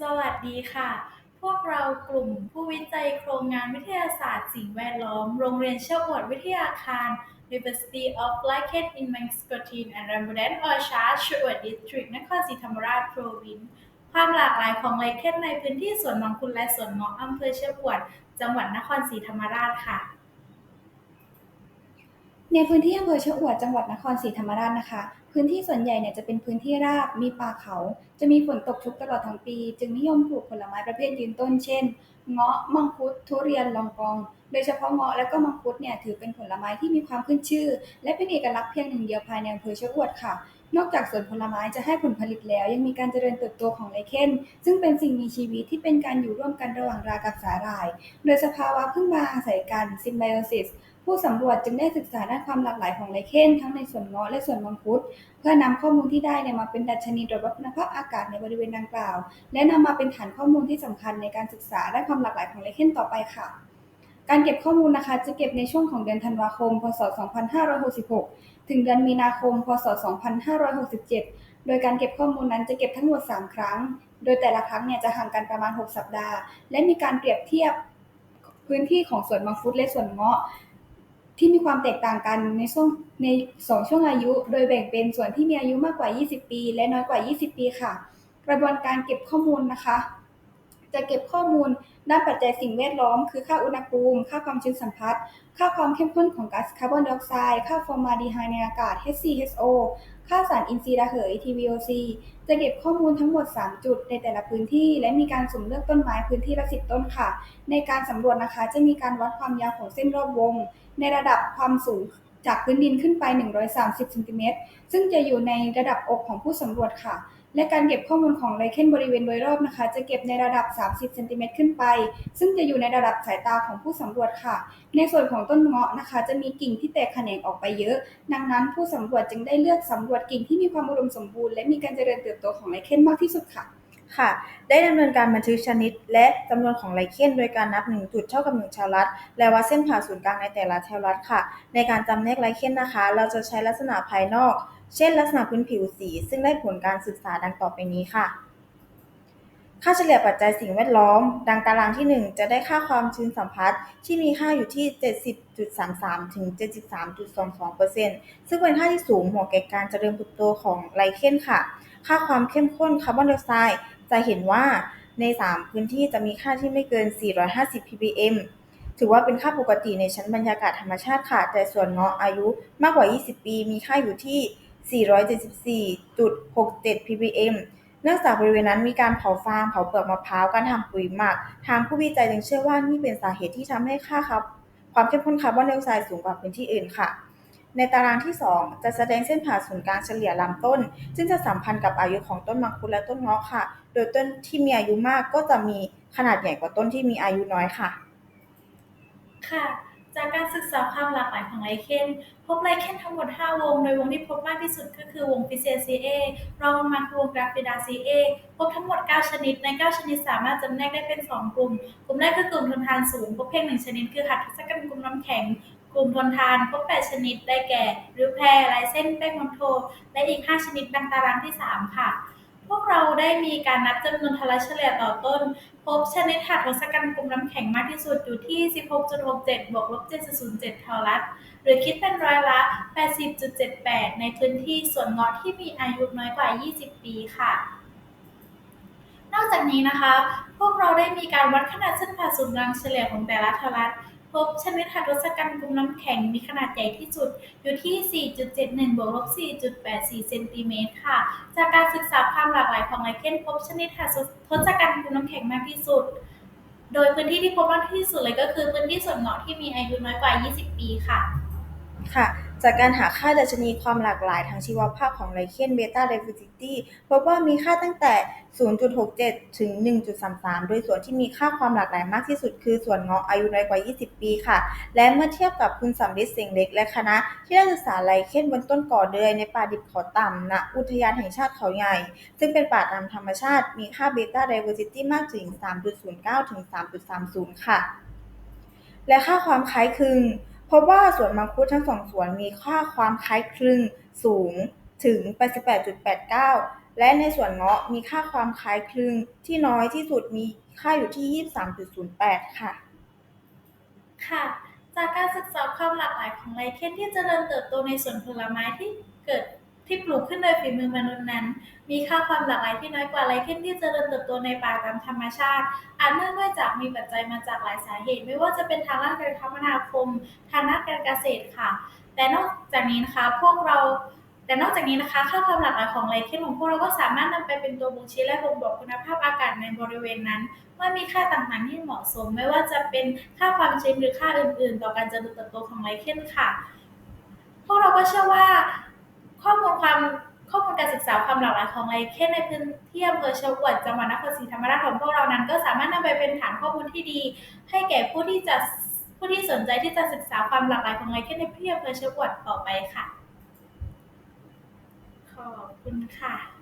สวัสดีค่ะ พวกเรากลุ่มผู้วิจัยโครงงานวิทยาศาสตร์สิ่งแวดล้อม โรงเรียนเชี่ยวอวดวิทยาคาร University of Lichen in Manskotin and Ramadan Orchard ชวด District นครศรีธรรมราช Province ความหลากหลายของไลเคนในพื้นที่สวนมังคุดและสวนเงาะอำเภอเชี่ยวอวด จังหวัดนครศรีธรรมราชค่ะ ในพื้นที่อำเภอชะอวดจังหวัดนครศรีธรรมราชนะคะ พื้นที่ส่วนใหญ่เนี่ยจะเป็นพื้นที่ราบมีป่าเขา จะมีฝนตกชุกตลอดทั้งปี จึงนิยมปลูกผลไม้ประเภทยืนต้น เช่น เงาะมังคุด ทุเรียนลองกอง โดยเฉพาะเงาะและก็มังคุดเนี่ยถือเป็นผลไม้ที่มีความขึ้นชื่อ และเป็นเอกลักษณ์เพียงหนึ่งเดียวภายในอำเภอชะอวดค่ะ นอกจากสวนผลไม้จะให้ผลผลิตแล้ว ยังมีการเจริญเติบโตของไลเคนซึ่งเป็นสิ่งมีชีวิตที่เป็นการอยู่ร่วมกันระหว่างรากับสาหร่าย โดยสภาวะพึ่งพาอาศัยกัน symbiosis ผู้สำรวจจึงได้ศึกษาด้านความหลากหลายของไลเคนทั้งในส่วนเงาะและส่วนมังคุด เพื่อนำข้อมูลที่ได้เนี่ยมาเป็นดัชนีตรวจวัดคุณภาพอากาศในบริเวณดังกล่าว และนำมาเป็นฐานข้อมูลที่สำคัญในการศึกษาด้านความหลากหลายของไลเคนต่อไปค่ะ การเก็บข้อมูลนะคะจะเก็บในช่วงของเดือนธันวาคม พศ 2566 ถึงเดือนมีนาคม พศ 2567 โดยการเก็บข้อมูลนั้นจะเก็บทั้งหมด 3 ครั้ง โดยแต่ละครั้งเนี่ยจะห่างกันประมาณ 6 สัปดาห์ และมีการเปรียบเทียบพื้นที่ของสวนมังคุดและสวนเงาะ ที่มีความแตกต่างกันในช่วงในสองช่วงอายุ โดยแบ่งเป็นส่วนที่มีอายุมากกว่า 20 ปี และน้อยกว่า 20 ปีค่ะ กระบวนการเก็บข้อมูลนะคะ จะเก็บข้อมูลด้านปัจจัยสิ่งแวดล้อม คือค่าอุณหภูมิ ค่าความชื้นสัมผัส ค่าความเข้มข้นของก๊าซคาร์บอนไดออกไซด์ ค่าฟอร์มาดีไฮด์ในอากาศ HCHO ค่าสารอินทรีย์ระเหย TVOC จะเก็บข้อมูลทั้งหมด 3 จุดในแต่ละพื้นที่ และมีการสุ่มเลือกต้นไม้พื้นที่ละ10ต้นค่ะ ในการสำรวจนะคะจะมีการวัดความยาวของเส้นรอบวง ในระดับความสูงจากพื้นดินขึ้นไป 130เซนติเมตรซึ่งจะอยู่ในระดับอกของผู้สำรวจค่ะ และการเก็บข้อมูลของไลเคนบริเวณโดยรอบนะคะ จะเก็บในระดับ 30เซนติเมตรขึ้นไป ซึ่งจะอยู่ในระดับสายตาของผู้สำรวจค่ะ ในส่วนของต้นเงาะนะคะ จะมีกิ่งที่แตกแขนงออกไปเยอะ ดังนั้นผู้สำรวจจึงได้เลือกสำรวจกิ่งที่มีความอุดมสมบูรณ์และมีการเจริญเติบโตของไลเคนมากที่สุดค่ะค่ะได้ดำเนินการบันทึกชนิด และจำนวนของไลเคนโดยการนับ 1 จุดเท่ากับ1แถวรัดและวัดเส้นผ่าศูนย์กลางในแต่ละแถวรัดค่ะ ในการจำแนกไลเคนนะคะ เราจะใช้ลักษณะภายนอก เช่นลักษณะพื้นผิวสี ซึ่งได้ผลการศึกษาดังต่อไปนี้ค่ะ ค่าเฉลี่ยปัจจัยสิ่งแวดล้อม ดังตารางที่ 1 จะได้ค่าความชื้นสัมผัสที่มีค่าอยู่ที่ 70.33 ถึง 73.22%ซึ่งเป็นค่าที่สูงเหมาะแก่การเจริญเติบโตของไลเคนค่ะ ค่าความเข้มข้นคาร์บอนไดออกไซด์จะเห็นว่าใน 3 พื้นที่จะมีค่าที่ไม่เกิน 450 ppm ถือว่าเป็นค่าปกติในชั้นบรรยากาศธรรมชาติค่ะ แต่ส่วนเงาะอายุมากกว่า 20 ปี มีค่าอยู่ที่ 474.67 ppm เนื่องจากบริเวณนั้นมีการเผาฟาง เผาเปลือกมะพร้าว การทำปุ๋ยหมัก ทางผู้วิจัยจึงเชื่อว่านี่เป็นสาเหตุที่ทำให้ค่าความเข้มข้นคาร์บอนไดออกไซด์สูงกว่าพื้นที่อื่นค่ะ ในตารางที่ 2 จะแสดงเส้นผ่าศูนย์กลางเฉลี่ยลำต้น ซึ่งจะสัมพันธ์กับอายุของต้นมังคุดและต้นเงาะค่ะ โดยต้นที่มีอายุมากก็จะมีขนาดใหญ่กว่าต้นที่มีอายุน้อยค่ะ ค่ะ จากการศึกษาความหลากหลายของไลเคนพบไลเคนทั้งหมด 5 วง โดยวงที่พบมากที่สุดก็คือวง Phaceaceae รองลงมาคือวง Graphidaceae พบทั้งหมด 9 ชนิด ใน 9 ชนิดสามารถจำแนกได้เป็น 2 กลุ่ม กลุ่มแรกคือกลุ่มทนทานสูง พบเพียง 1 ชนิด คือหัตถสกันกลุ่มน้ำแข็ง กลุ่มทนทานพบ 8 ชนิด ได้แก่ริ้วแพรลายเส้นแป้งมอนโท และอีก 5 ชนิดดังตารางที่ 3 ค่ะ พวกเราได้มีการนับจำนวนทลาเฉลี่ยต่อต้น พบชนิดหัตถสกันกลุ่มน้ำแข็งมากที่สุดอยู่ที่ 16.67 บวกลบ 7.07ท่ารัดหรือคิดเป็นร้อยละ 80.78 ในพื้นที่สวนเงาะที่มีอายุน้อยกว่า 20 ปีค่ะ นอกจากนี้นะคะ พวกเราได้มีการวัดขนาดเส้นผ่าศูนย์กลางเฉลี่ยของแต่ละทรัส พบชนิดหัตถสกันกลุ่มน้ำแข็งมีขนาดใหญ่ที่สุดอยู่ที่ 4.71 บวกลบ 4.84 เซนติเมตรค่ะ จากการศึกษาความหลากหลายของไลเคนพบชนิดหัตถสกันกลุ่มน้ำแข็งมากที่สุด โดยพื้นที่ที่พบมากที่สุดเลยก็คือพื้นที่ส่วนเงาะที่มีอายุน้อยกว่า 20 ปีค่ะ ค่ะ จากการหาค่าดัชนีความหลากหลายทางชีวภาพของไลเคนเบต้าไดเวอร์ซิตี้พบว่ามีค่าตั้งแต่ 0.67 ถึง 1.33 โดยส่วนที่มีค่าความหลากหลายมากที่สุดคือส่วนเงาะอายุน้อยกว่า 20 ปีค่ะ และเมื่อเทียบกับคุณสำริดเสียงเล็กและคณะ ที่ได้ศึกษาไลเคนบนต้นก่อเดือยในป่าดิบเขาต่ำณอุทยานแห่งชาติเขาใหญ่ ซึ่งเป็นป่าตามธรรมชาติ มีค่าเบต้าไดเวอร์ซิตี้มากถึง 3.09 ถึง 3.30 ค่ะ และค่าความคล้ายคลึง พบว่าสวนมังคุดทั้งสองสวนมีค่าความคล้ายคลึงสูงถึง 88.89 และในส่วนเงาะมีค่าความคล้ายคลึงที่น้อยที่สุดมีค่าอยู่ที่ 23.08 ค่ะ ค่ะ จากการศึกษาความหลากหลายของไลเคนที่เจริญเติบโตในสวนผลไม้ที่เกิด ที่ปลูกขึ้นโดยฝีมือมนุษย์นั้น มีค่าความหลากหลายที่น้อยกว่าไลเคนที่เจริญเติบโตในป่าตามธรรมชาติ อาจเนื่องด้วยจากมีปัจจัยมาจากหลายสาเหตุ ไม่ว่าจะเป็นทางด้านการคมนาคม ทางด้านการเกษตรค่ะ แต่นอกจากนี้นะคะพวกเราแต่นอกจากนี้นะคะค่าความหลากหลายของไลเคนของพวกเราก็สามารถนำไปเป็นตัวบ่งชี้และบ่งบอกคุณภาพอากาศในบริเวณนั้นเมื่อมีค่าต่างๆที่เหมาะสม ไม่ว่าจะเป็นค่าความชื้นหรือค่าอื่นๆ ต่อการเจริญเติบโตของไลเคนค่ะ พวกเราก็เชื่อว่า ความข้อมูลการศึกษาความหลากหลายของไลเคนในพื้นที่อำเภอชวดจังหวัดนครศรีธรรมราชของพวกเรานั้น ก็สามารถนำไปเป็นฐานข้อมูลที่ดี ให้แก่ผู้ที่จะผู้ที่สนใจที่จะศึกษาความหลากหลายของไลเคนในพื้นที่อำเภอชวดต่อไปค่ะ ขอบคุณค่ะ